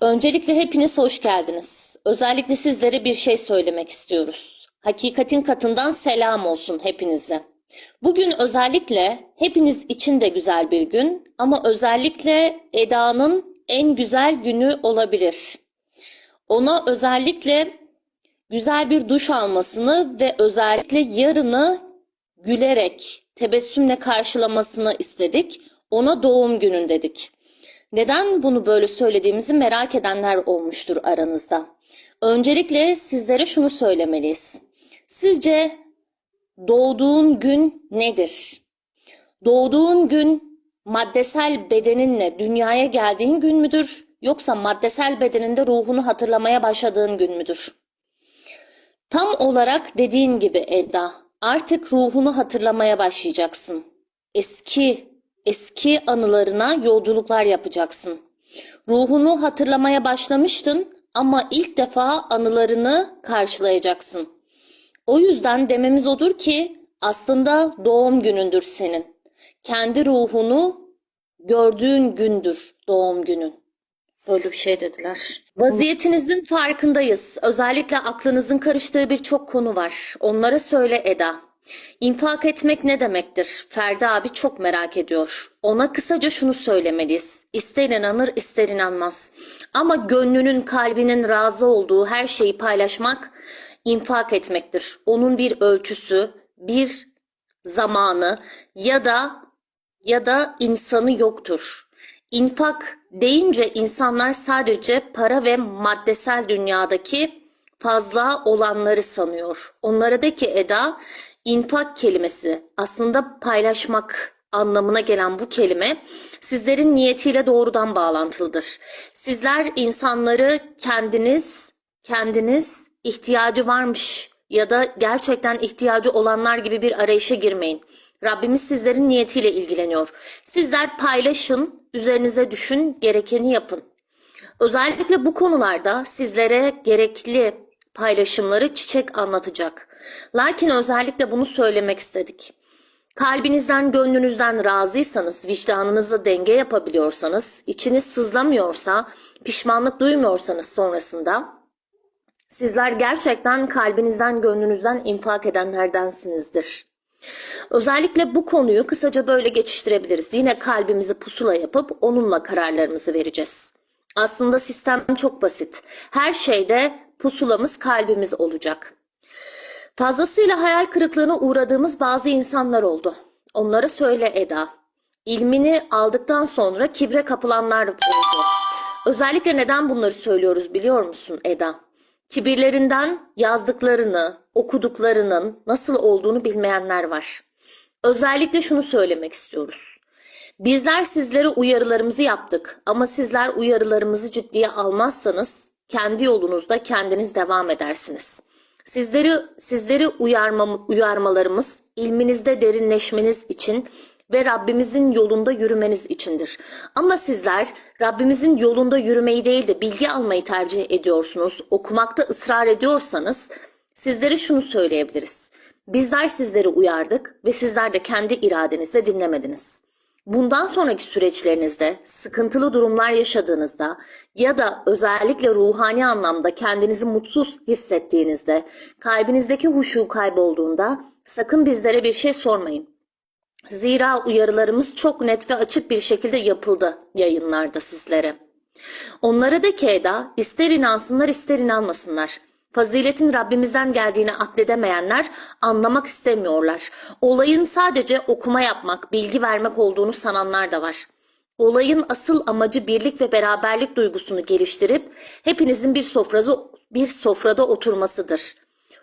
Öncelikle hepiniz hoş geldiniz. Özellikle sizlere bir şey söylemek istiyoruz. Hakikatin katından selam olsun hepinize. Bugün özellikle hepiniz için de güzel bir gün ama özellikle Eda'nın en güzel günü olabilir. Ona özellikle güzel bir duş almasını ve özellikle yarını gülerek, tebessümle karşılamasını istedik. Ona doğum günün dedik. Neden bunu böyle söylediğimizi merak edenler olmuştur aranızda. Öncelikle sizlere şunu söylemeliyiz. Sizce doğduğun gün nedir? Doğduğun gün maddesel bedeninle dünyaya geldiğin gün müdür? Yoksa maddesel bedeninde ruhunu hatırlamaya başladığın gün müdür? Tam olarak dediğin gibi Edda, artık ruhunu hatırlamaya başlayacaksın. Eski, eski anılarına yolculuklar yapacaksın. Ruhunu hatırlamaya başlamıştın ama ilk defa anılarını karşılayacaksın. O yüzden dememiz odur ki aslında doğum günündür senin. Kendi ruhunu gördüğün gündür doğum günün. Böyle bir şey dediler. Vaziyetinizin farkındayız. Özellikle aklınızın karıştığı birçok konu var. Onlara söyle Eda. İnfak etmek ne demektir? Ferdi abi çok merak ediyor. Ona kısaca şunu söylemeliyiz. İster inanır ister inanmaz. Ama gönlünün kalbinin razı olduğu her şeyi paylaşmak infak etmektir. Onun bir ölçüsü, bir zamanı ya da ya da insanı yoktur. İnfak deyince insanlar sadece para ve maddesel dünyadaki fazla olanları sanıyor. Onlara de ki Eda, infak kelimesi aslında paylaşmak anlamına gelen bu kelime sizlerin niyetiyle doğrudan bağlantılıdır. Sizler insanları kendiniz kendiniz ihtiyacı varmış ya da gerçekten ihtiyacı olanlar gibi bir arayışa girmeyin. Rabbimiz sizlerin niyetiyle ilgileniyor. Sizler paylaşın, üzerinize düşün, gerekeni yapın. Özellikle bu konularda sizlere gerekli paylaşımları çiçek anlatacak. Lakin özellikle bunu söylemek istedik. Kalbinizden, gönlünüzden razıysanız, vicdanınızla denge yapabiliyorsanız, içiniz sızlamıyorsa, pişmanlık duymuyorsanız sonrasında sizler gerçekten kalbinizden, gönlünüzden infak edenlerdensinizdir. Özellikle bu konuyu kısaca böyle geçiştirebiliriz. Yine kalbimizi pusula yapıp onunla kararlarımızı vereceğiz. Aslında sistem çok basit. Her şeyde pusulamız kalbimiz olacak. Fazlasıyla hayal kırıklığına uğradığımız bazı insanlar oldu. Onlara söyle Eda. İlmini aldıktan sonra kibre kapılanlar oldu. Özellikle neden bunları söylüyoruz biliyor musun Eda? Kibirlerinden yazdıklarını, okuduklarının nasıl olduğunu bilmeyenler var. Özellikle şunu söylemek istiyoruz. Bizler sizlere uyarılarımızı yaptık ama sizler uyarılarımızı ciddiye almazsanız kendi yolunuzda kendiniz devam edersiniz. Sizleri sizleri uyarma, uyarmalarımız ilminizde derinleşmeniz için ve Rabbimizin yolunda yürümeniz içindir. Ama sizler Rabbimizin yolunda yürümeyi değil de bilgi almayı tercih ediyorsunuz. Okumakta ısrar ediyorsanız sizlere şunu söyleyebiliriz. Bizler sizleri uyardık ve sizler de kendi iradenizle dinlemediniz. Bundan sonraki süreçlerinizde sıkıntılı durumlar yaşadığınızda ya da özellikle ruhani anlamda kendinizi mutsuz hissettiğinizde, kalbinizdeki huşu kaybolduğunda sakın bizlere bir şey sormayın. Zira uyarılarımız çok net ve açık bir şekilde yapıldı yayınlarda sizlere. Onlara da ki Eda, ister inansınlar ister inanmasınlar. Faziletin Rabbimizden geldiğini akledemeyenler anlamak istemiyorlar. Olayın sadece okuma yapmak, bilgi vermek olduğunu sananlar da var. Olayın asıl amacı birlik ve beraberlik duygusunu geliştirip hepinizin bir sofrada, bir sofrada oturmasıdır.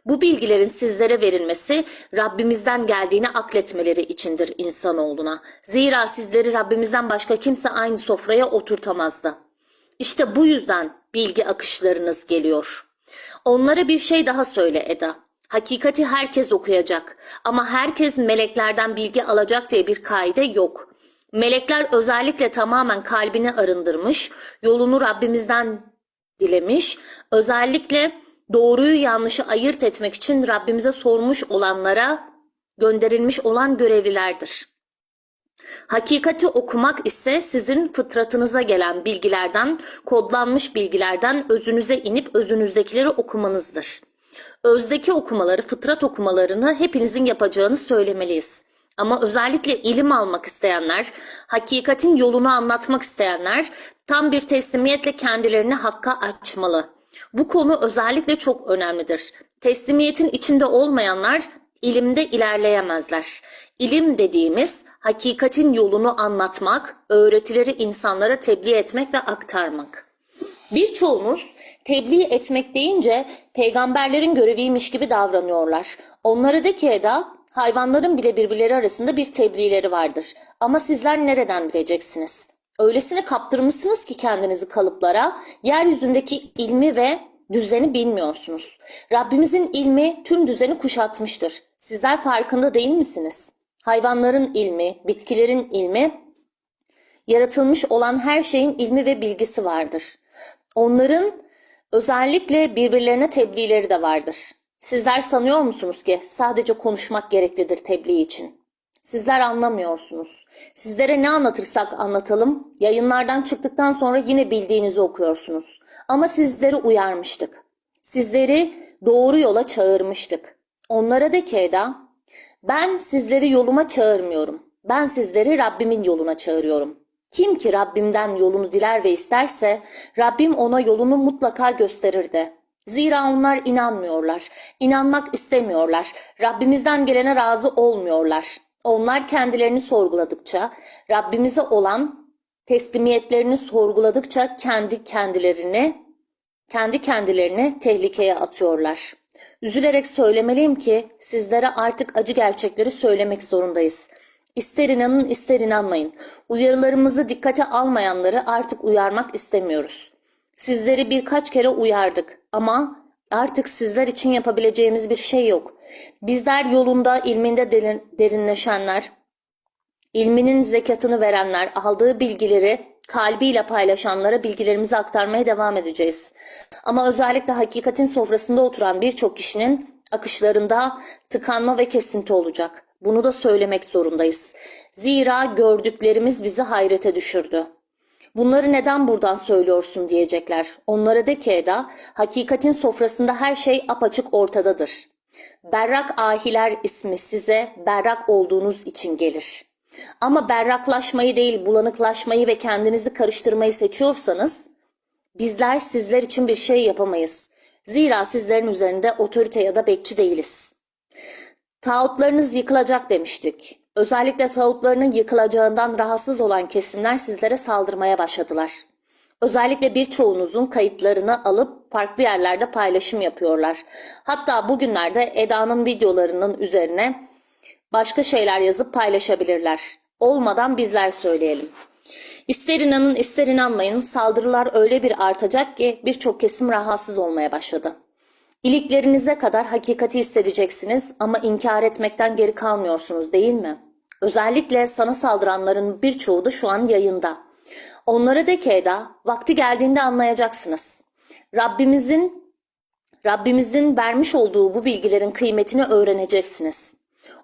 Bu bilgilerin sizlere verilmesi Rabbimizden geldiğini akletmeleri içindir insanoğluna. Zira sizleri Rabbimizden başka kimse aynı sofraya oturtamazdı. İşte bu yüzden bilgi akışlarınız geliyor. Onlara bir şey daha söyle Eda. Hakikati herkes okuyacak ama herkes meleklerden bilgi alacak diye bir kaide yok. Melekler özellikle tamamen kalbini arındırmış, yolunu Rabbimizden dilemiş, özellikle doğruyu yanlışı ayırt etmek için Rabbimize sormuş olanlara gönderilmiş olan görevlilerdir. Hakikati okumak ise sizin fıtratınıza gelen bilgilerden, kodlanmış bilgilerden özünüze inip özünüzdekileri okumanızdır. Özdeki okumaları, fıtrat okumalarını hepinizin yapacağını söylemeliyiz. Ama özellikle ilim almak isteyenler, hakikatin yolunu anlatmak isteyenler tam bir teslimiyetle kendilerini hakka açmalı. Bu konu özellikle çok önemlidir. Teslimiyetin içinde olmayanlar ilimde ilerleyemezler. İlim dediğimiz hakikatin yolunu anlatmak, öğretileri insanlara tebliğ etmek ve aktarmak. Birçoğunuz tebliğ etmek deyince peygamberlerin göreviymiş gibi davranıyorlar. Onlara de ki Eda, hayvanların bile birbirleri arasında bir tebliğleri vardır. Ama sizler nereden bileceksiniz? Öylesine kaptırmışsınız ki kendinizi kalıplara, yeryüzündeki ilmi ve düzeni bilmiyorsunuz. Rabbimizin ilmi tüm düzeni kuşatmıştır. Sizler farkında değil misiniz? Hayvanların ilmi, bitkilerin ilmi, yaratılmış olan her şeyin ilmi ve bilgisi vardır. Onların özellikle birbirlerine tebliğleri de vardır. Sizler sanıyor musunuz ki sadece konuşmak gereklidir tebliğ için? Sizler anlamıyorsunuz. Sizlere ne anlatırsak anlatalım, yayınlardan çıktıktan sonra yine bildiğinizi okuyorsunuz. Ama sizleri uyarmıştık. Sizleri doğru yola çağırmıştık. Onlara de ki Eda, ben sizleri yoluma çağırmıyorum. Ben sizleri Rabbimin yoluna çağırıyorum. Kim ki Rabbimden yolunu diler ve isterse Rabbim ona yolunu mutlaka gösterir de. Zira onlar inanmıyorlar, inanmak istemiyorlar, Rabbimizden gelene razı olmuyorlar. Onlar kendilerini sorguladıkça, Rabbimize olan teslimiyetlerini sorguladıkça kendi kendilerini, kendi kendilerini tehlikeye atıyorlar. Üzülerek söylemeliyim ki sizlere artık acı gerçekleri söylemek zorundayız. İster inanın ister inanmayın. Uyarılarımızı dikkate almayanları artık uyarmak istemiyoruz. Sizleri birkaç kere uyardık ama artık sizler için yapabileceğimiz bir şey yok. Bizler yolunda ilminde derin- derinleşenler, ilminin zekatını verenler, aldığı bilgileri kalbiyle paylaşanlara bilgilerimizi aktarmaya devam edeceğiz. Ama özellikle hakikatin sofrasında oturan birçok kişinin akışlarında tıkanma ve kesinti olacak. Bunu da söylemek zorundayız. Zira gördüklerimiz bizi hayrete düşürdü. Bunları neden buradan söylüyorsun diyecekler. Onlara de ki Eda, hakikatin sofrasında her şey apaçık ortadadır. Berrak ahiler ismi size berrak olduğunuz için gelir. Ama berraklaşmayı değil bulanıklaşmayı ve kendinizi karıştırmayı seçiyorsanız bizler sizler için bir şey yapamayız. Zira sizlerin üzerinde otorite ya da bekçi değiliz. Tağutlarınız yıkılacak demiştik. Özellikle tağutlarının yıkılacağından rahatsız olan kesimler sizlere saldırmaya başladılar. Özellikle birçoğunuzun kayıtlarını alıp farklı yerlerde paylaşım yapıyorlar. Hatta bugünlerde Eda'nın videolarının üzerine başka şeyler yazıp paylaşabilirler. Olmadan bizler söyleyelim. İster inanın ister inanmayın saldırılar öyle bir artacak ki birçok kesim rahatsız olmaya başladı. İliklerinize kadar hakikati hissedeceksiniz ama inkar etmekten geri kalmıyorsunuz değil mi? Özellikle sana saldıranların birçoğu da şu an yayında. Onlara de ki Eda, vakti geldiğinde anlayacaksınız. Rabbimizin Rabbimizin vermiş olduğu bu bilgilerin kıymetini öğreneceksiniz.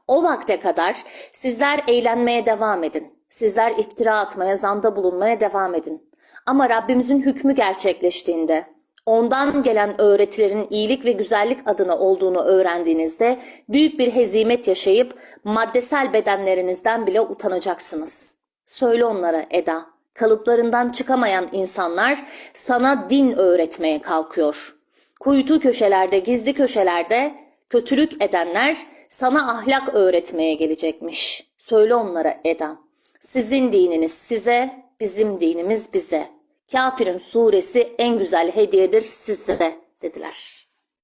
O vakte kadar sizler eğlenmeye devam edin. Sizler iftira atmaya, zanda bulunmaya devam edin. Ama Rabbimizin hükmü gerçekleştiğinde, ondan gelen öğretilerin iyilik ve güzellik adına olduğunu öğrendiğinizde büyük bir hezimet yaşayıp maddesel bedenlerinizden bile utanacaksınız. Söyle onlara Eda, kalıplarından çıkamayan insanlar sana din öğretmeye kalkıyor. Kuytu köşelerde, gizli köşelerde kötülük edenler sana ahlak öğretmeye gelecekmiş. Söyle onlara Eda. Sizin dininiz size, bizim dinimiz bize. Kafirin suresi en güzel hediyedir size dediler.